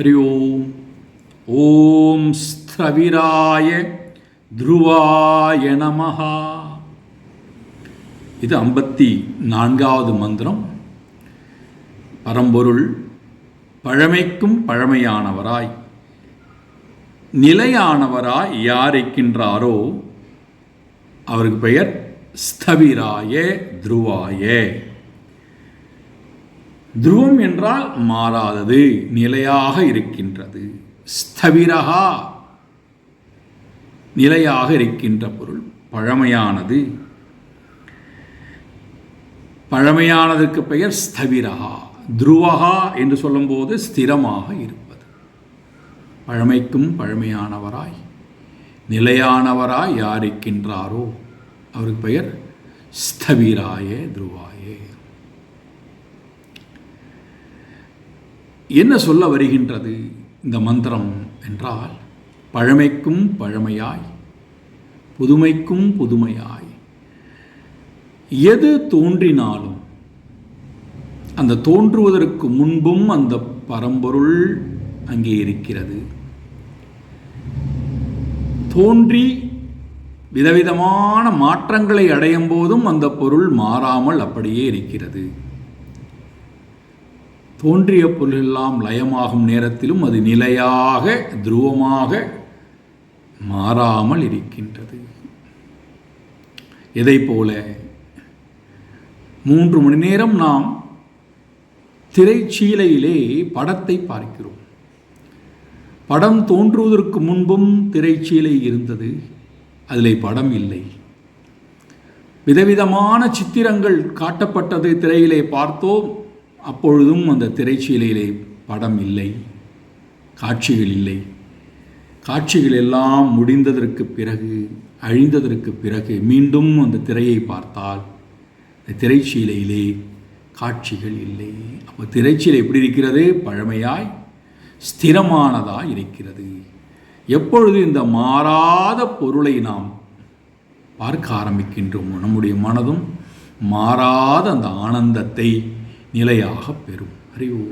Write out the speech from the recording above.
ஹரி ஓம் ஓம் ஸ்தவிராய துருவாய நமஹா இது ஐம்பத்தி நான்காவது மந்திரம். பரம்பொருள் பழமைக்கும் பழமையானவராய் நிலையானவராய் யார் இருக்கின்றாரோ அவருக்கு பெயர் ஸ்தவிராய துருவாய. துருவம் என்றால் மாறாதது நிலையாக இருக்கின்றது. ஸ்தவிரகா நிலையாக இருக்கின்ற பொருள் பழமையானது. பழமையானதற்கு பெயர் ஸ்தவிரகா துருவகா என்று சொல்லும்போது ஸ்திரமாக இருப்பது. பழமைக்கும் பழமையானவராய் நிலையானவராய் யார் இருக்கின்றாரோ அவருக்கு பெயர் ஸ்தவிராய துருவாயே. என்ன சொல்ல வருகின்றது இந்த மந்திரம் என்றால் பழமைக்கும் பழமையாய் புதுமைக்கும் புதுமையாய். எது தோன்றினாலும் அந்த தோன்றுவதற்கு முன்பும் அந்த பரம்பொருள் அங்கே இருக்கிறது. தோன்றி விதவிதமான மாற்றங்களை அடையும் போதும் அந்த பொருள் மாறாமல் அப்படியே இருக்கிறது. தோன்றிய பொருளெல்லாம் லயமாகும் நேரத்திலும் அது நிலையாக துருவமாக மாறாமல் இருக்கின்றது. எதை போல? மூன்று மணி நேரம் நாம் திரைச்சீலையிலே படத்தை பார்க்கிறோம். படம் தோன்றுவதற்கு முன்பும் திரைச்சீலை இருந்தது. அதில் படம் இல்லை. விதவிதமான சித்திரங்கள் காட்டப்பட்டது திரையிலே பார்த்தோம். அப்பொழுதும் அந்த திரைச்சீலையிலே படம் இல்லை காட்சிகள் இல்லை. காட்சிகள் எல்லாம் முடிந்ததற்கு பிறகு அழிந்ததற்கு பிறகு மீண்டும் அந்த திரையை பார்த்தால் இந்த திரைச்சீலையிலே காட்சிகள் இல்லை. அப்போ திரைச்சீலை எப்படி இருக்கிறது? பழமையாய் ஸ்திரமானதாய் இருக்கிறது. எப்பொழுது இந்த மாறாத பொருளை நாம் பார்க்க ஆரம்பிக்கின்றோமோ நம்முடைய மனதும் மாறாத அந்த ஆனந்தத்தை நிலையாக பெறும். அறிவு